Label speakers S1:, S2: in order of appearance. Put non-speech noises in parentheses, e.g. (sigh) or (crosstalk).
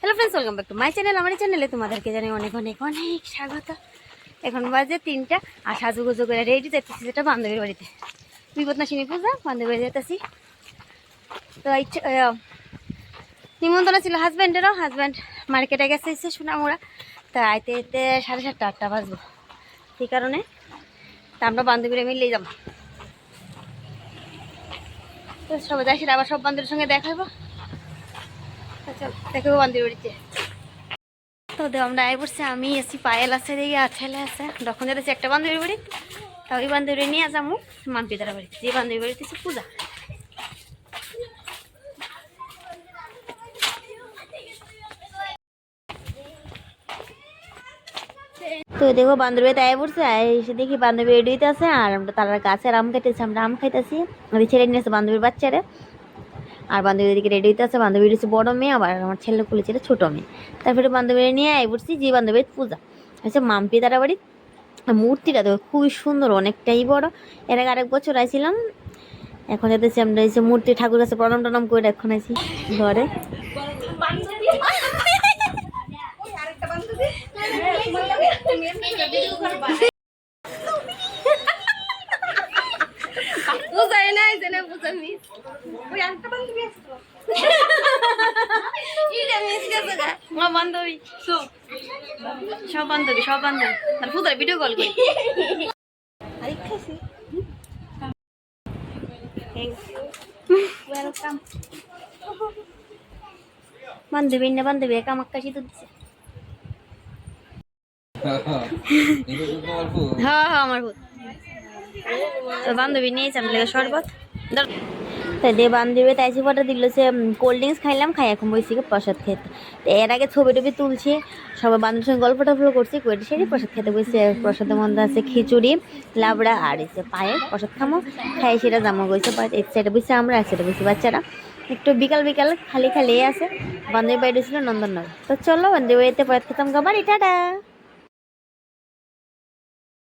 S1: Hello friends welcome back to my channel আমার চ্যানেলে তোমাদেরকে জানি অনেক অনেক অনেক স্বাগত। এখন বাজে তিনটা আর সাজুগুজু করে রেডি যেতেছি সেটা বান্ধবীর বাড়িতে। বিপদনাশিনী পূজা, বান্ধবীর যেতেছি তো নিমন্ত্রণ ছিল হাজব্যান্ডেরও হাজব্যান্ড মার্কেটে গেছে, এসে সোনামুড়া। তা আইতে আইতে সাড়ে সাতটা, আটটা বাজবো সেই কারণে? তা আমরা বান্ধবীরা মিলেই যাব। তো সবাই যাই আবার সব বান্ধবীর সঙ্গে দেখাবো দেখো তো দেখ, আমরা আই পড়ছি, আমি পায়েল আছে আছে। তখন যেতেছি একটা বাড়ি বান্ধবী নিয়ে বাড়িতে। বান্ধবী বাড়িতে পূজা। তো দেখো বান্ধবী তাই পড়ছে এসে দেখি বান্ধবী হইতে আছে, আর আমরা তার গাছের আম খাইতেছি আমরা আম খাইতেছি। ছেলে নিয়েছে বান্ধবীর বাচ্চারে। আর বান্ধবী দিকে রেডি হইতে আছে। বান্ধবী হচ্ছে বড় মেয়ে আবার আমার ছেলে কুলে ছিল ছোটো মেয়ে। তারপরে বান্ধবী নিয়ে আই পড়ছি যে বান্ধবীর পূজা। হচ্ছে মাম্পি তারা বাড়ি মূর্তিটা তো খুবই সুন্দর অনেকটাই বড়। এর আগে আরেক বছর আইছিলাম। এখন যেতেছি আমরা এসে মূর্তি ঠাকুর কাছে প্রণাম টনাম করে এখন আছি ঘরে। (laughs) (laughs)
S2: ওই আরেকটা বান্ধবী আসতো ইটা মিস গেছে গা
S1: আমার বান্ধবী সব বান্ধবী সব বান্ধবী। আর ভিডিও কল করি
S2: আরেকটাছি ওয়েলকাম
S1: বান্ধবী না বান্ধবী একা আমাকে কাশি তো
S3: তো
S1: হ্যাঁ হ্যাঁ আমার ভূত। তো বান্ধবী নিয়েছে আমি লেগে শরবত। তাই দিয়ে বান্ধবী তাইছি ফটো দিল, সে কোল্ড ড্রিঙ্কস খাইলাম খাই এখন গিয়ে প্রসাদ খেতে। তো এর আগে ছবি টবি তুলছি, সবাই বান্ধবীর সঙ্গে গল্প টল্প করছি করে সেটি প্রসাদ খেতে বসে প্রসাদের মধ্যে আছে খিচুড়ি, লাবড়া, আর এসে পায়ে প্রসাদ খামো খাই সেটা জামা গেছে এক সাইডে বসে আমরা এক সাইডে বসে বাচ্চারা। একটু বিকাল বিকাল, খালি খালি আছে বান্ধবী বাড়ি ছিল নন্দননগর। তো চলো বান্ধবী বাড়িতে প্রসাদ খেতাম গাবার টাটা!